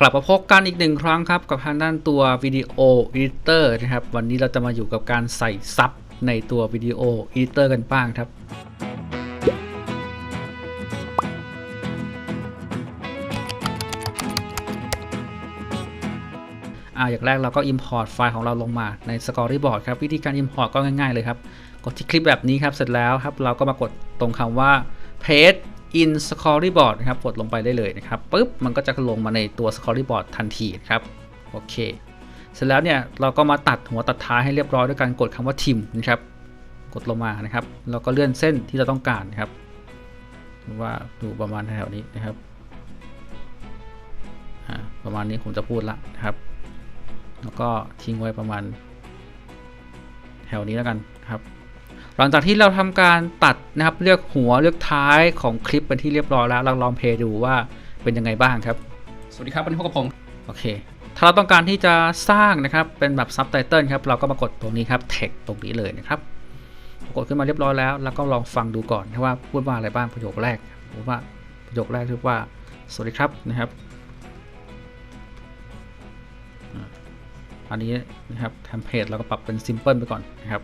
กลับมาพบกันอีกหนึ่งครั้งครับ กับทางด้านตัววิดีโอ e ดิเตอร์นะครับ วันนี้เราจะมาอยู่กับการใส่ซับในตัววิดีโอ e ดิเตอร์กันบ้างครับ อ่าอย่างแรกเราก็ Import ไฟล์ของเราลงมาใน Storyboard ครับ วิธีการ Import ก็ง่ายๆเลยครับ กดที่คลิปแบบนี้ครับ เสร็จแล้วครับ เราก็มากดตรงคำว่า paste in Storyboard นะครับกดลงไปได้เลยนะครับปุ๊บมันก็จะลงมาในตัว Storyboard ทันทีครับโอเค เสร็จแล้วเนี่ยเราก็มาตัดหัวตัดท้ายให้เรียบร้อยด้วยการกดคำว่า trim นะครับกดลงมานะครับแล้วก็เลื่อนเส้นที่เราต้องการนะครับว่าดูประมาณแถวนี้นะครับประมาณนี้ผมจะพูดละนะครับ แล้วก็ทิ้งไว้ประมาณ แถวนี้แล้วกันครับ หลังจากที่เราทำการตัดนะครับเลือกหัวเลือกท้ายของคลิปเป็นที่เรียบร้อยแล้วเราลองเพลย์ดูว่าเป็นยังไงบ้างครับ สวัสดีครับวันนี้พบกับผมโอเค ถ้าเราต้องการที่จะสร้างนะครับเป็นแบบซับไตเติลครับเราก็มากดตรงนี้ครับ text ตรงนี้เลยนะครับกดขึ้นมาเรียบร้อยแล้ว แล้วก็ลองฟังดูก่อนว่าพูดว่าอะไรบ้างประโยคแรกพูดว่าประโยคแรกพูดว่า สวัสดีครับนะครับอ่าอันนี้นะครับเทมเพลตเราก็ปรับเป็น simple ไปก่อนนะครับ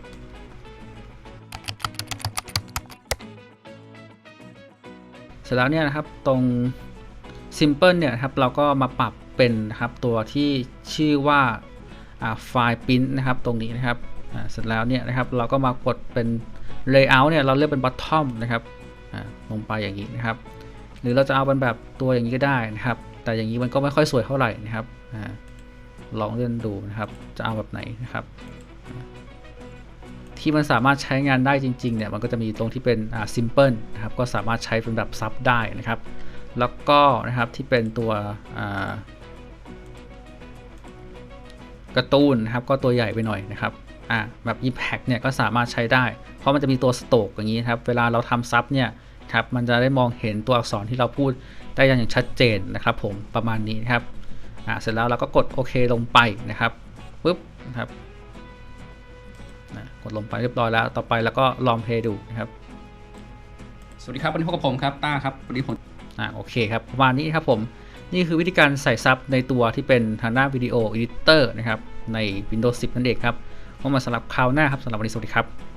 ร็จแล้วเนี่ยนะครับตรง Simple เนี่ยครับเราก็มาปรับเป็นนะครับตัวที่ชื่อว่าไฟล์ print นะครับตรงนี้นะครับเสร็จแล้วเนี่ยนะครับเราก็มากดเป็น layout เนี่ยเราเลือกเป็น bottom นะครับลงไปอย่างนี้นะครับ หรือเราจะเอาเป็นแบบตัวอย่างนี้ก็ได้นะครับ แต่อย่างนี้มันก็ไม่ค่อยสวยเท่าไหร่นะครับลองเล่นดูนะครับ จะเอาแบบไหนนะครับ ที่มันสามารถใช้งานได้จริงๆเนี่ยมันก็จะมีตรงที่เป็นอ่า simple นะครับก็สามารถใช้เป็นแบบซับได้นะครับ แล้วก็นะครับที่เป็นตัวอ่ากร์ตูนนะครับก็ตัวใหญ่ไปหน่อยนะครับอ่าแบบ Impact เนี่ยก็สามารถใช้ได้ เพราะมันจะมีตัวสโตกอย่างนี้นครับเวลาเราทำซับเนี่ยครับมันจะได้มองเห็นตัวอักษรที่เราพูดได้อย่างชัดเจนนะครับ ผมประมาณนี้นครับอ่าเสร็จแล้วเราก็กดโอเคลงไปนะครับปุ๊บนะครับ ดลงไปเรียบร้อยแล้ว ต่อไปแล้วก็ลองเพลย์ดูนะครับ สวัสดีครับวันนี้พบกับผมครับต้าครับวันนี้ผมอ่าโอเคครับประมาณนี้ครับผมนี่คือวิธีการใส่ซับในตัวที่เป็นทางด้านวิดีโอ e ดิเตอร์นะครับใน Windows 10 นั่นเองครับว่ามาสำหรับคราวหน้าครับสำหรับวันนี้สวัสดีครับ